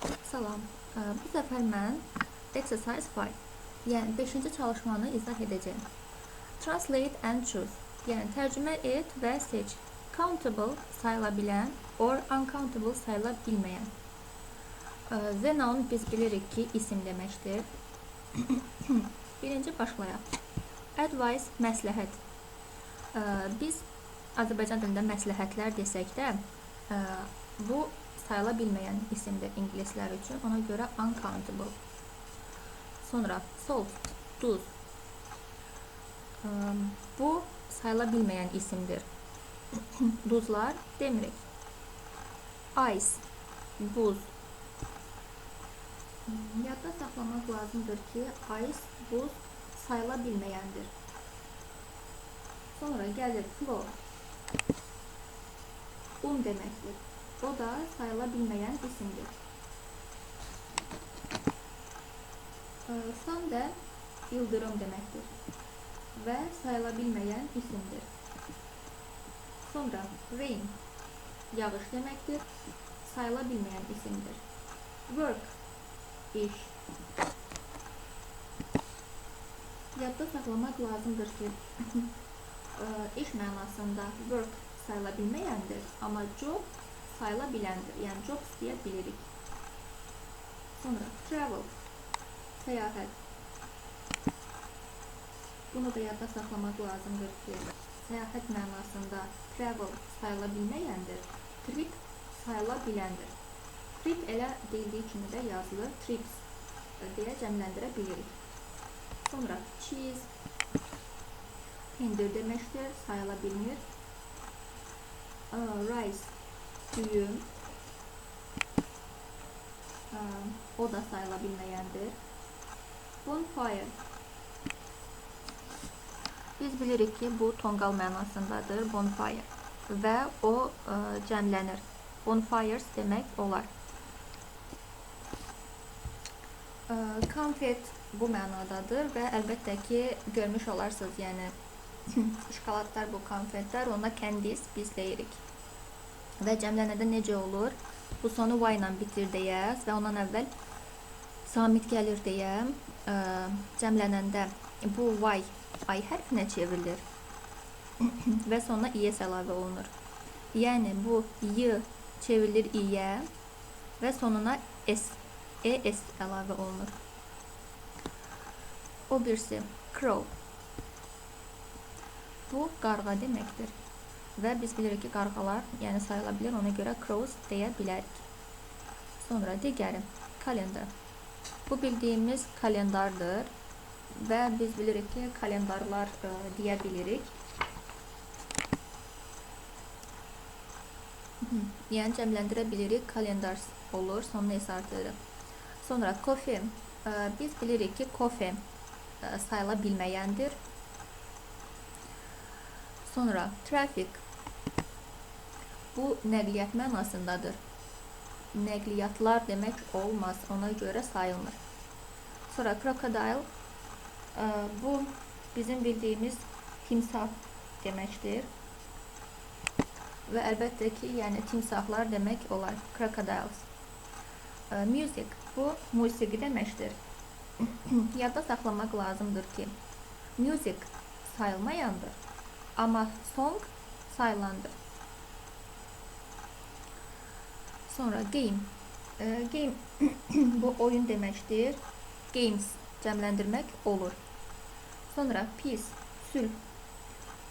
Salam. Bu səfər mən exercise 5, yəni 5-ci çalışmanı izah edəcəyəm. Translate and choose. Yəni tərcümə et və seç. Countable sayıla bilən or uncountable sayıla bilməyən. The noun biz bilirik ki, isim deməkdir. Birinci başlayaq. Advice məsləhət. Biz Azərbaycan dilində məsləhətlər desək də, ə, bu sayıla bilməyən isimdir ingilislər üçün. Ona görə uncountable. Sonra salt, duz. Ə, Bu sayıla bilməyən isimdir. Duzlar demirik. Ice, buz. Yadda saxlamaq lazımdır ki, ice, buz sayıla bilməyəndir. Sonra gəlir floor. Un deməkdir. O da sayıla bilməyən isimdir. Ee, Sun də yıldırım deməkdir və sayıla bilməyən isimdir. Sonra rain yağış deməkdir, sayıla bilməyən isimdir. Work iş. Yadda saxlamaq lazımdır ki, e, iş mənasında work sayıla bilməyəndir, amma job sayıla biləndir. Yəni jobs deyə bilirik. Sonra travel səyahət. Bunu da yadda saxlamaq lazımdır ki, səyahət mənasında travel sayıla bilməyəndir, trip sayıla biləndir. Trip elə deyildiyi kimi də yazılır, trips deyə cəmləndirə bilirik. Sonra cheese pendir deməkdir, sayıla bilmir. Aa, rice düyüm. Aa, o da sayıla bilməyəndir. Bonfire biz bilirik ki, bu tonqal mənasındadır, bonfire. Və o ə, cəmlənir. Bonfires demək olar. Ə, Konfet bu mənadadır və əlbəttə ki, görmüş olarsınız, yəni şokoladlar bu konfetlər, ona kandis biz deyirik. Və cəmlənəndə necə olur? Bu sonu y ilə bitir deyə və ondan əvvəl samit gəlir deyə ə, cəmlənəndə bu y ay hərfinə çevrilir və sonuna is əlavə olunur. Yəni bu y çevrilir i-yə və sonuna s, es əlavə olunur. O birisi crow. Bu qarğa deməkdir. Və biz bilirik ki, qarğalar, yəni sayıla bilər, ona görə crows deyə bilərik. Sonra digəri kalendar. Bu bildiyimiz kalendardır və biz bilirik ki, kalendarlar ə, deyə bilirik. Yəni cəmləndirə bilirik, kalendars olur, sonuna es artırırıq. Sonra kofe. Ə, biz bilirik ki, kofe ə, sayıla bilməyəndir. Sonra traffic. Bu nəqliyyat mənasındadır. Nəqliyyatlar demək olmaz, ona görə sayılmır. Sonra crocodile bu bizim bildiyimiz timsah deməkdir. Və əlbəttə ki, yəni timsahlar demək olar. Crocodiles. Music bu musiqi deməkdir. Yadda saxlamaq lazımdır ki, music sayılmayandır, amma song sayılandır. Sonra game. Ə, game bu oyun deməkdir. Games cəmləndirmək olur. Sonra peace, sülh.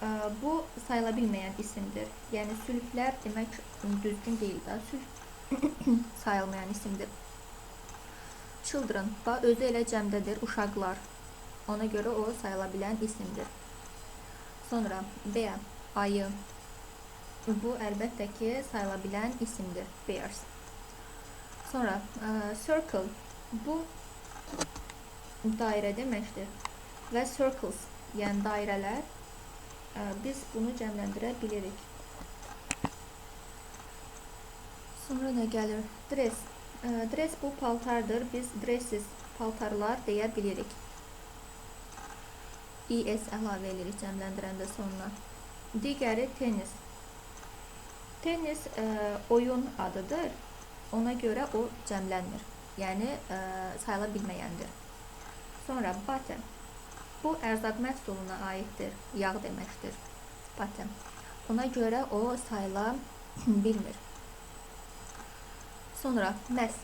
Ə, Bu sayıla isimdir. Yəni sülhlər demək düzgün deyil də, sülh sayılmayan isimdir. Children, ba özü elə cəmdədir, uşaqlar. Ona görə o sayıla bilən isimdir. Sonra bear, ayı. Bu əlbəttə ki, sayıla bilən isimdir. Bears. Sonra ə, circle. Bu dairə deməkdir. Və circles, yəni dairələr, ə, biz bunu cəmləndirə bilirik. Sonra nə gəlir? Dress. Ə, Dress bu paltardır. Biz dresses, paltarlar deyə bilirik. ES əlavə edirik cəmləndirəndə sonuna. Digəri tennis. Tennis ə, oyun adıdır Ona göre o cəmlənmir. Yəni ə, sayıla bilməyəndir. Sonra butter. Bu ərzaq məhsuluna aiddir. Yağ deməkdir. Butter. Ona görə o sayıla bilmir. Sonra məs.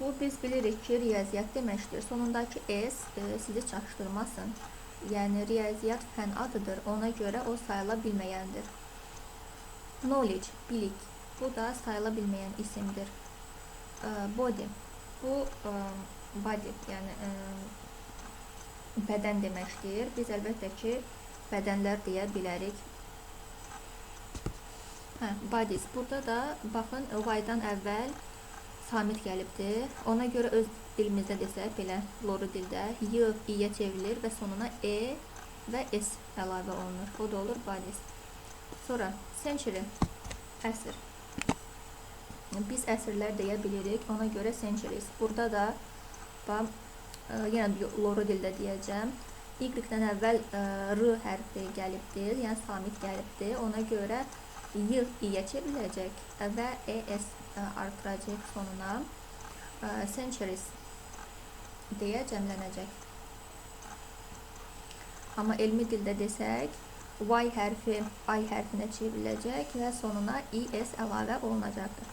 Bu biz bilirik ki, riyaziyyat deməkdir. Sonundakı s e, sizi çaşdırmasın. Yəni riyaziyyat fən adıdır. Ona görə o sayıla bilməyəndir. Knowledge, bilik. Bu da sayıla bilməyən isimdir. Body. Bu body, yəni bədən deməkdir. Biz əlbəttə ki, bədənlər deyə bilərik. Hə, bodies. Burada da baxın y-dan əvvəl samit gəlibdir. Ona görə öz dilimizdə desək belə loru dildə y i-yə çevrilir və sonuna e və s əlavə olunur. O da olur bodies. Sonra century əsr. Biz əsrlər deyə bilirik. Ona görə centuries. Burada da bax e, yenə loru dildə deyəcəm. Y-dən əvvəl e, r hərfi gəlibdir, yəni samit gəlibdir. Ona görə y i-yə çevriləcək və es artıracaq sonuna e, centuries deyə cəmlənəcək. Amma elmi dildə desək, y hərfi i hərfinə çevriləcək və sonuna es əlavə olunacaqdır.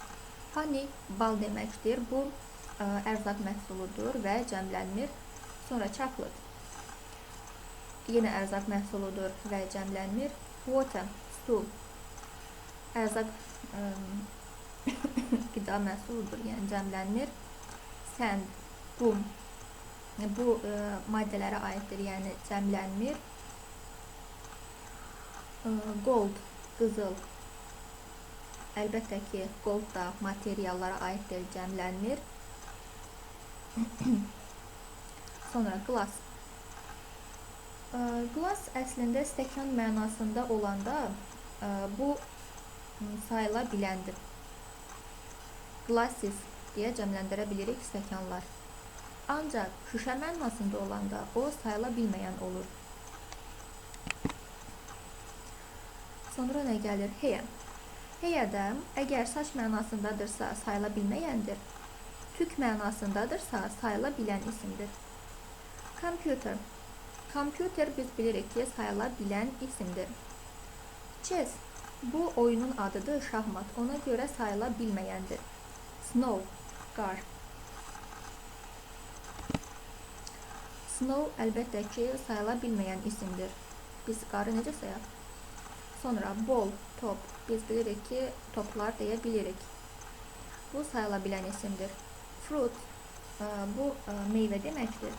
Honey bal deməkdir. Bu ə, ərzaq məhsuludur və cəmlənmir. Sonra chocolate yenə ərzaq məhsuludur və cəmlənmir. Water su ərzaq ə, qida məhsuludur, yəni cəmlənmir. Sand, qum bu ə, maddələrə aiddir, yəni cəmlənmir. Ə, gold, qızıl. Əlbəttə ki, gold da materiallara aiddir, cəmlənmir. Sonra glass. Ə, Glass əslində stəkan mənasında olanda ə, bu sayıla biləndir. Glasses deyə cəmləndirə bilirik stəkanlar. Ancaq şüşə mənasında olanda o sayıla bilməyən olur. Sonra nə gəlir? Hair. Hair də əgər saç mənasındadırsa sayıla bilməyəndir. Tük mənasındadırsa sayıla bilən isimdir. Computer. Computer biz bilirik ki, sayıla bilən isimdir. Chess. Bu oyunun adıdır şahmat. Ona görə sayıla bilməyəndir. Snow, qar. Snow əlbəttə ki, sayıla bilməyən isimdir. Biz qarı necə sayaq? Sonra ball, top. Biz bilirik ki, toplar deyə bilirik. Bu sayıla bilən isimdir. Fruit, ə, bu ə, meyvə deməkdir.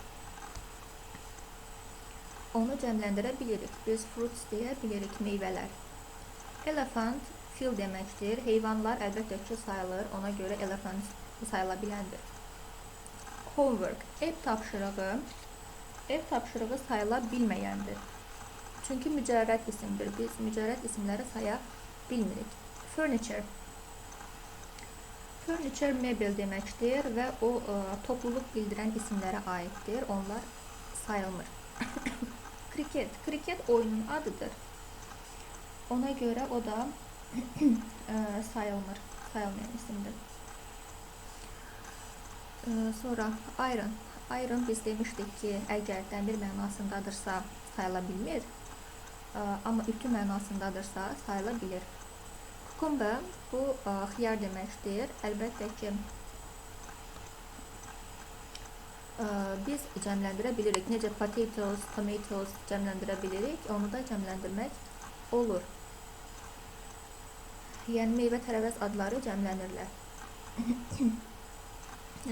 Onu cəmləndirə bilirik. Biz fruits deyə bilirik meyvələr. Elephant fil deməkdir. Heyvanlar əlbəttə ki, sayılır. Ona görə elephant sayıla. Homework ev tapşırığı ev tapşırığı sayıla bilməyəndir. Çünki mücərrəd isimdir. Biz mücərrəd isimləri saya bilmirik. Furniture Furniture mebel deməkdir və o ə, topluluq bildirən isimlərə aiddir. Onlar sayılmır. Kriket. Kriket oyunun adıdır. Ona göre o da e, sayılmır. Sayılmayan isimdir. Sonra iron. Iron biz demiştik ki, əgər dəmir mənasındadırsa sayıla bilmir. Amma ütü mənasındadırsa sayıla bilir. Cucumber bu xiyar deməkdir. Əlbəttə ki, biz cəmləndirə bilirik. Necə potatoes, tomatoes cəmləndirə bilirik, onu da cəmləndirmək olur. Yəni meyvə tərəvəz adları cəmlənirlər.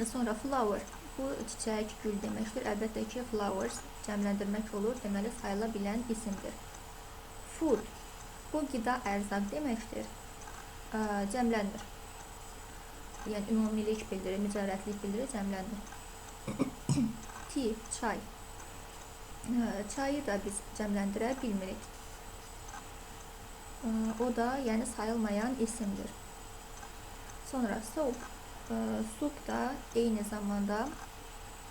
Sonra flower. Bu çiçək, gül deməkdir. Əlbəttə ki, flowers cəmləndirmək olur. Deməli sayıla bilən isimdir. Food. Bu qida ərzaq deməkdir. Cəmlənmir. Yəni ümumilik bildirir, mücərrətlik bildirir, cəmlənmir. Tea, çay. Çayı da biz cəmləndirə bilmirik. O da yəni sayılmayan isimdir. Sonra soap, soup da eyni zamanda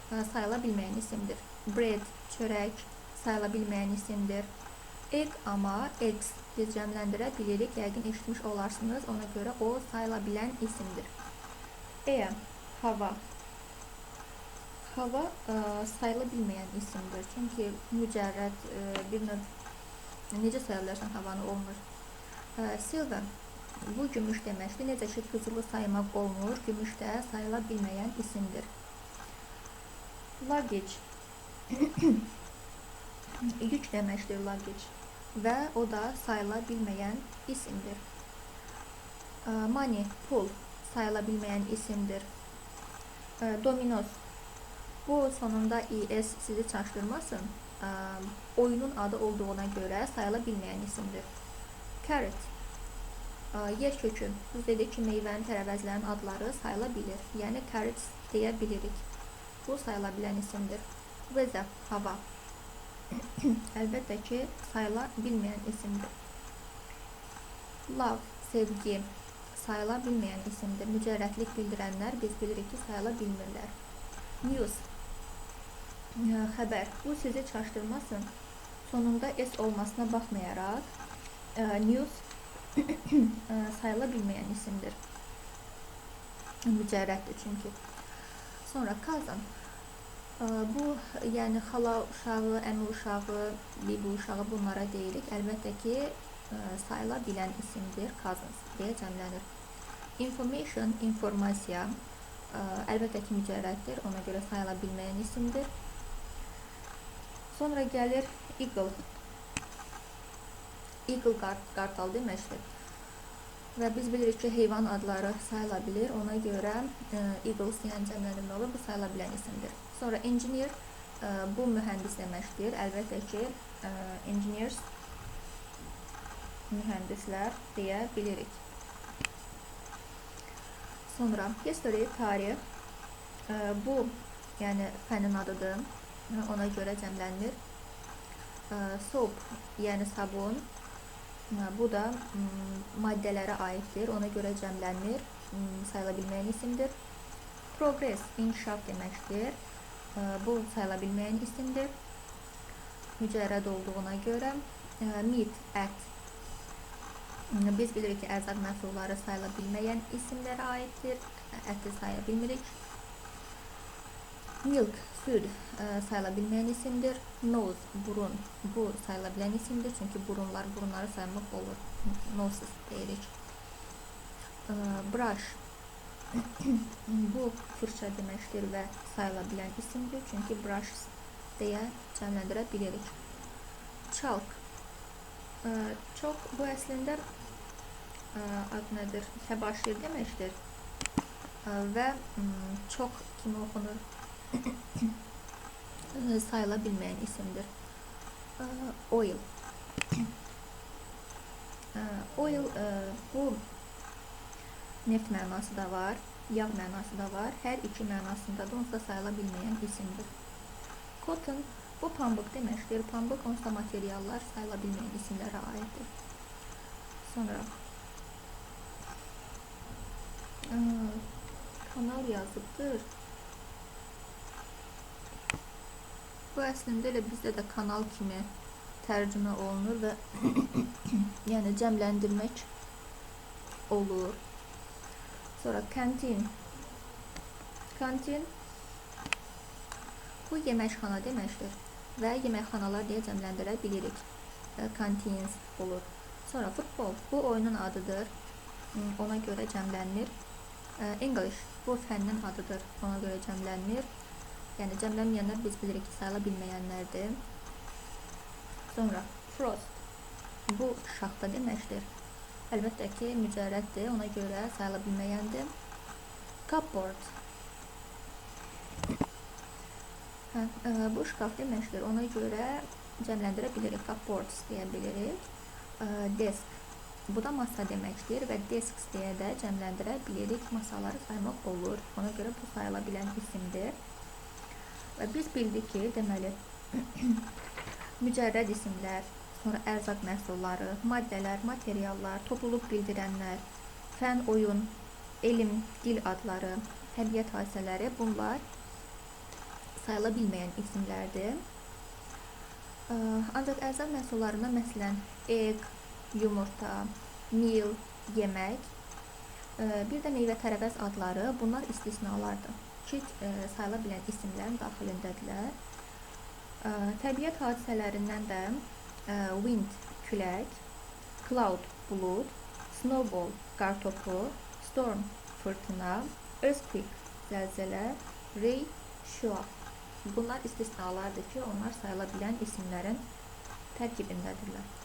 sayıla bilməyən isimdir. Bread, çörək sayıla bilməyən isimdir. Egg amma eggs biz cəmləndirə bilirik. Yəqin eşitmiş olarsınız. Ona görə o sayıla bilən isimdir. air, hava. Hava e, sayılabilmeyen isimdir. Çünkü mücerred e, bir növ necə saya bilərsən havanı olmur. E, silver bu gümüş deməkdir. Necə ki qızılı saymaq olmur, gümüş də sayıla bilməyən isimdir. Luggage yük deməkdir luggage və o da sayıla bilməyən isimdir. E, money pul sayıla bilməyən isimdir. E, dominoes bu sonunda es sizi çaşdırmasın. E, oyunun adı olduğuna göre sayılabilmeyen isimdir. Carrot yer kökü. Biz dedik ki meyvənin tərəvəzlərin adları sayılabilir. Yəni carrots deyə bilirik. Bu sayılabilen isimdir. Weather hava. Əlbəttə ki sayıla bilməyən isimdir. Love sevgi sayıla bilməyən isimdir. Mücərrətlik bildirənlər biz bilirik ki sayıla bilmirlər. News haber. Bu sizi çaştırmasın. Sonunda S olmasına bakmayarak e, news e, sayılabilmeyen isimdir. Mücerrettir çünkü. Sonra. E, bu yani hala uşağı, əmi uşağı, bibi uşağı bunlara deyirik. Əlbəttə ki e, sayılabilen isimdir. Cousins diye cəmlənir. Information, informasiya. E, əlbəttə ki mücərrətdir. Ona görə sayılabilmeyen isimdir. Sonra gelir eagle. Eagle kart, kartal deməkdir. Və biz bilirik ki, heyvan adları sayılabilir. Ona görə e, eagles deyən cəmləndirmə olur. Bu sayılabilen isimdir. Sonra engineer e, bu mühəndis deməkdir. Əlbəttə ki, e, engineers mühəndislər deyə bilirik. Sonra history, tarih. E, bu yəni fənin adıdır ona göre cəmlənir. Soap, yəni sabun. Bu da maddelərə aiddir. Ona görə cəmlənir. Sayıla bilməyən isimdir. Progress, inkişaf deməkdir. Bu sayıla bilməyən isimdir. Mücərrəd olduğuna görə. Meat, ət. Biz bilirik ki, ərzaq məhsulları sayıla bilməyən isimlərə aiddir. Əti saya bilmirik. Milk, süt e, sayılabilmeyen isimdir. Nose, burun. Bu sayılabilen isimdir. Çünkü burunlar, burunları saymak olur. Noses deyirik. E, brush. bu fırça deməkdir ve sayılabilen isimdir. Çünkü brush deyə cəmləndirə bilirik. Chalk. E, çox bu əslində e, ad nədir? Təbaşir deməkdir. E, və çox kimi oxunur? Sayılabilmeyen isimdir. Oil. Oil bu neft mənası da var, yağ mənası da var. Hər iki mənasında da onsuz da sayılabilmeyen isimdir. Cotton bu pambıq deməkdir. Pambıq onsuz da materiallar sayılabilmeyen isimlərə aiddir. Sonra kanal yazıbdır. Bu əslində elə bizdə də kanal kimi tərcümə olunur və yəni cəmləndirmək olur. Sonra kantin. Kantin bu yeməkxana deməkdir və yeməkxanalar deyə cəmləndirə bilirik. Kantins olur. Sonra futbol bu oyunun adıdır. Ona görə cəmlənir. English bu fənnin adıdır. Ona görə cəmlənir. Yani cəmlənməyənlər biz bilirik ki, sayıla bilməyənlərdir. Sonra frost. Bu şaxta deməkdir. Əlbəttə ki, mücərrəddir, ona görə sayıla bilməyəndir. Cupboard. Hə, ə, e, bu şkaf deməkdir. Ona görə cəmləndirə bilirik. Cupboards deyə bilirik. Ə, e, desk. Bu da masa deməkdir və desks deyə də cəmləndirə bilirik. Masaları saymaq olur. Ona görə bu sayıla bilən isimdir. Və biz bildik ki, deməli mücərrəd isimlər, sonra ərzaq məhsulları, maddələr, materiallar, topluluq bildirənlər, fən, oyun, elm, dil adları, təbiət hadisələri bunlar sayıla bilməyən isimlərdir. Ancaq ərzaq məhsullarına məsələn egg, yumurta, meal, yemək bir də meyvə tərəvəz adları bunlar istisnalardır ki, e, sayıla bilən isimlərin daxilindədirlər. E, təbiət hadisələrindən də e, wind külək, cloud bulut, snowball qartopu, storm fırtına, earthquake zəlzələ, ray şüa. Bunlar istisnalardır ki, onlar sayıla bilən isimlərin tərkibindədirlər.